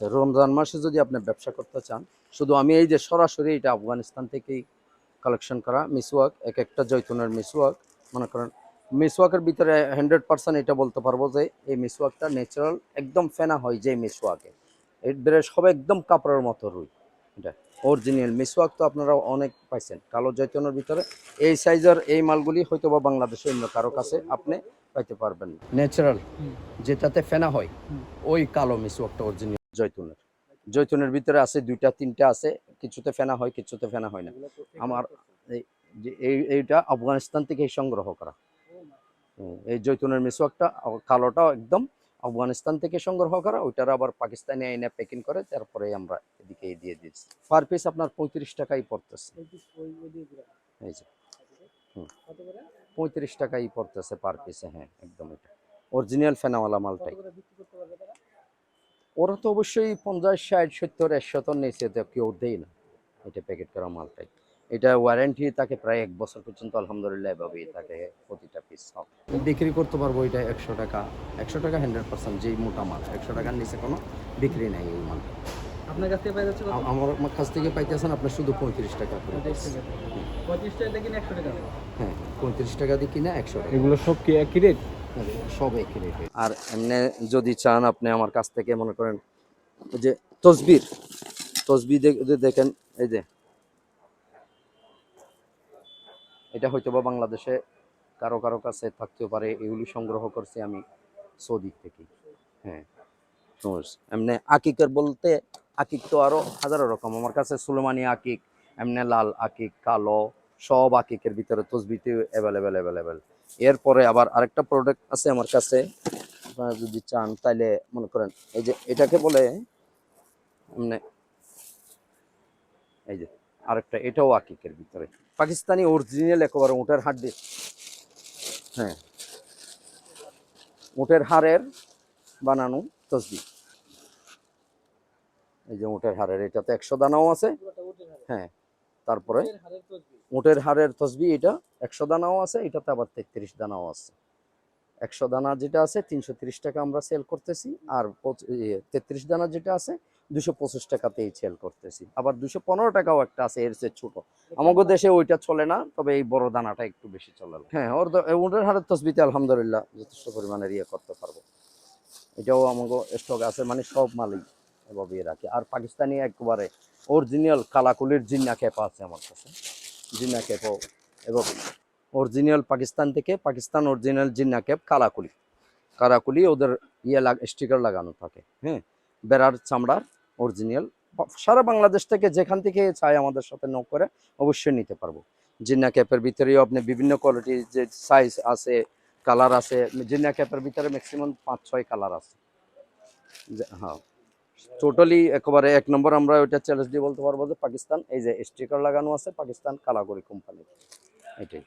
রমজান মাসে যদি আপনি ব্যবসা করতে চান শুধু আমি এই যে সরাসরি এটা আফগানিস্তান থেকেই কালেকশন করা মিসওয়াক এক একটা জৈতুনের মিসওয়াক মনে করেন মিসওয়াকের ভিতরে হান্ড্রেড পার্সেন্ট এটা বলতে পারব যে এই মিসওয়াকটা ন্যাচারাল একদম ফেনা হয় যে মিসওয়াকে। এর বেড়ে সব একদম কাপড়ের মতো রুই। এটা অরিজিনাল মিসওয়াক তো আপনারা অনেক পাইছেন। কালো জৈতনের ভিতরে এই সাইজের এই মালগুলি হয়তো বা বাংলাদেশে অন্য কারও কাছে আপনি পাইতে পারবেন ন্যাচারাল যেটাতে ফেনা হয় ওই কালো মিসওয়াকটা অরিজিনাল জৈতুনের। জৈতুনের ভিতরে আছে দুইটা, তিনটা আছে, কিছুতে ফেনা হয়, কিছুতে ফেনা হয় না। আমার এই এইটা আফগানিস্তান থেকে সংগ্রহ করা। এই জৈতুনের মিসওয়াকটা আ- কালোটা একদম আফগানিস্তান থেকে সংগ্রহ করা, ওইটার আবার পাকিস্তানি আইনে প্যাকিং করে, তারপরে আমরা এদিকে দিয়ে দিচ্ছি পার পিস আপনার পঁয়ত্রিশ টাকাই পড়তেছে। এই যে পঁয়ত্রিশ টাকাই পড়তেছে পার পিসে হ্যাঁ একদম এটা। অরিজিনাল ফেনাওয়ালা মালটাই। ওরা তো অবশ্যই পঞ্চাশ ষাট সত্তর একশতর নিচে তো কেউ দেয় না। এটা প্যাকেট করা মালটাই এটা ওয়ারেন্টি তাকে প্রায় এক বছর পর্যন্ত আলহামদুলিল্লাহ এভাবেই তাকে প্রতিটা পিস সব। বিক্রি করতে পারব এটা একশো টাকা। একশো টাকা হান্ড্রেড পার্সেন্ট যেই মোটা মাল একশো টাকার নিচে কোনো বিক্রি নেই এই মাল আপনার কাছ থেকে পাই যাচ্ছে আমার কাছ থেকে পাইতেছেন আপনার শুধু পঁয়ত্রিশ টাকা পঁয়ত্রিশ টাকা। পঁয়ত্রিশ একশো টাকা। হ্যাঁ পঁয়ত্রিশ টাকা দিয়ে কিনা একশো টাকা। এগুলো সব কি একই রেট সব একই আর এমনি যদি চান আপনি আমার কাছ থেকে মনে করেন যে তসবির তসবি দেখেন, এই যে, এটা হয়তো বা বাংলাদেশে কারও কারও কাছে থাকতেও পারে, এগুলি সংগ্রহ করছি আমি সৌদি থেকে। হ্যাঁ এমনি আকিকের বলতে, আকিক তো আরও হাজারো রকম। আমার কাছে সুলেমানি আকিক, এমনি লাল আকিক, কালো, সব আকিকের ভিতরে তসবিতে অ্যাভেলেবেল অ্যাভেলেবেল এরপরে আবার আরেকটা প্রোডাক্ট আছে আমার কাছে। আপনারা যদি চান তাহলে মনে করেন, এই যে এটাকে বলে মানে এই যে আরেকটা, এটাও আকিকের ভিতরে। পাকিস্তানি অরিজিনাল একেবারে উটের হাড্ডি হ্যাঁ। উটের হাড়ের বানানো তসবি এই যে উটের হাড়ের, এটাতে একশো দানাও আছে। হ্যাঁ। তারপরে উটের হাড়ের তসবি। এটা একশো দানাও আছে এটাতে আবার তেত্রিশ দানাও আছে। একশো দানা যেটা আছে তিনশো তিরিশ টাকা আমরা সেল করতেছি আর তেত্রিশ দানা যেটা আছে দুশো পঁচিশ টাকাতেই সেল করতেছি। আবার দুশো পনেরো টাকাও একটা আছে এর চেয়ে ছোট। আমাদের দেশে ওইটা চলে না তবে এই বড় দানাটা একটু বেশি চলে হ্যাঁ ওর উটের হাড়ের তসবিতে আলহামদুলিল্লাহ যথেষ্ট পরিমাণের ইয়ে করতে পারব। এটাও আমাকে স্টক আছে মানে সব মালই এভাবে রাখি। আর পাকিস্তানি একবারে অরিজিনাল কালাকুলির জিন্না ক্যাপা আছে আমার কাছে। জিন্না ক্যাপও এবং অরিজিনাল পাকিস্তান থেকে পাকিস্তান অরিজিনাল জিন্না ক্যাপ কালাকুলি। কালাকুলি ওদের ইয়ে লাগ, স্টিকার লাগানো থাকে। হ্যাঁ? বেড়ার চামড়ার অরিজিনাল। সারা বাংলাদেশ থেকে যেখান থেকে চাই আমাদের সাথে নক করে, অবশ্যই নিতে পারব। জিন্না ক্যাপের ভিতরেও আপনি বিভিন্ন কোয়ালিটির যে সাইজ আছে কালার আছে, জিন্না ক্যাপের ভিতরে ম্যাক্সিমাম পাঁচ ছয় কালার আছে হ্যাঁ। টোটালি একেবারে এক নম্বর আমরা ওইটা চ্যালেঞ্জ দিয়ে বলতে পারব যে পাকিস্তান, এই যে স্টিকার লাগানো আছে, পাকিস্তান কালাগরি কোম্পানি এটাই।